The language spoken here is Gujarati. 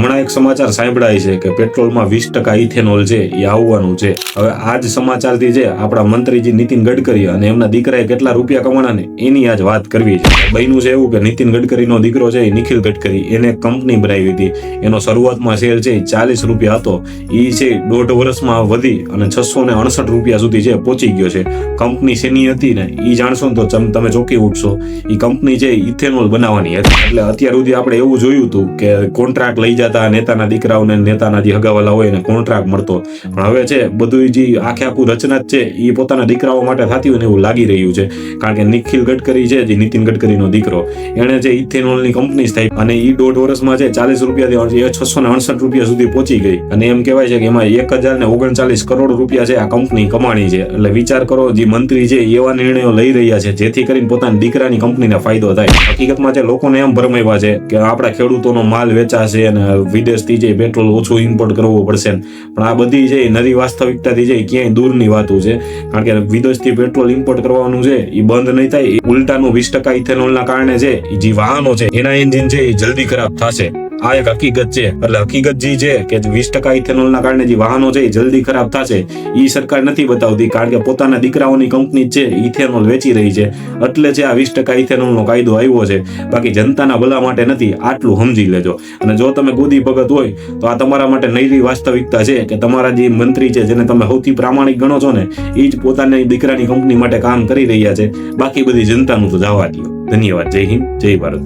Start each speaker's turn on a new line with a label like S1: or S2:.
S1: હમણાં એક સમાચાર સાંભળાય છે કે પેટ્રોલમાં વીસ ટકા ઇથેનોલ છે, એ આવવાનું છે. હવે આ જ સમાચારથી જે આપણા મંત્રીજી નીતિન ગડકરી અને એમના દીકરાએ કેટલા રૂપિયા કમાણા ને, એની આજ વાત કરવી છે. બન્યું છે એવું કે નીતિન ગડકરીનો દીકરો છે એ નિખિલ ગડકરી, એને કંપની બનાવી હતી એનો શરૂઆતમાં શેર છે ચાલીસ રૂપિયા હતો. એ છે દોઢ વર્ષમાં વધી અને છસો ને અડસઠ રૂપિયા સુધી છે પહોંચી ગયો છે. કંપની શેની હતી ને એ જાણશો ને તો તમે ચોકી ઉઠશો. એ કંપની છે ઇથેનોલ બનાવવાની હતી. એટલે અત્યાર સુધી આપણે એવું જોયું હતું કે કોન્ટ્રાક્ટ લઈ જતા નેતાના દીકરાઓને નેતાના જે હગાવાલા હોય એને કોન્ટ્રાક્ટ મળતો. પણ હવે છે બધું જે આખે આખું રચના જ છે એ પોતાના દીકરાઓ માટે થતી હોય ને એવું લાગી રહ્યું છે. કારણ કે નિખિલ ગડકરી છે, જે નીતિન ગડકરીનો દીકરો. એણે જે ઇથેનોલની કંપની સ્થાપી અને એ દોઢ વર્ષમાં છે, ચાલીસ રૂપિયાથી છસો ને અડસઠ રૂપિયા સુધી પહોંચી ગઈ. અને એમ કહેવાય છે કે એમાં એક હજાર ને ઓગણચાલીસ કરોડ રૂપિયા છે આ કંપની કમાણી છે. એટલે વિચાર કરો, જે મંત્રી છે એવા નિર્ણયો લઈ રહ્યા છે, જેથી કરીને પોતાની દીકરાની કંપનીને ફાયદો થાય. હકીકતમાં છે, લોકોને એમ ભરમાવ્યા છે કે આપણા ખેડૂતોનો માલ વેચાશે અને વિદેશથી જે પેટ્રોલ ઓછું ઇમ્પોર્ટ કરવું પડશે પણ આ બધી એ નરી વાસ્તવિકતાથી છે ક્યાંય દૂરની વાતો છે, કારણ કે વિદેશથી પેટ્રોલ ઇમ્પોર્ટ કરવાનું છે એ બંધ નહીં થાય. ઉલટાનું વીસ ટકા ઇથેનોલના કારણે છે જે વાહનો છે, એના એન્જિન છે એ જલ્દી ખરાબ થશે. આ એક હકીકત છે. એટલે હકીકત જે છે કે વીસ ટકા ઇથેનોલના કારણે જે વાહનો છે એ જલ્દી ખરાબ થશે એ સરકાર નથી બતાવતી, કારણ કે પોતાના દીકરાઓની કંપની છે ઇથેનોલ વેચી રહી છે. એટલે છે આ વીસ ટકા ઇથેનોલનો કાયદો આવ્યો છે. બાકી જનતાના ભલા માટે નથી, આટલું સમજી લેજો. અને જો તમે ગોદી ભગત હોય, તો આ તમારા માટે નૈરી વાસ્તવિકતા છે કે તમારા જે મંત્રી છે, જેને તમે સૌથી પ્રામાણિક ગણો છો ને એ જ પોતાની દીકરાની કંપની માટે કામ કરી રહ્યા છે. બાકી બધી જનતાનું તો જવા દો ધન્યવાદ. જય હિન્દ. જય ભારત.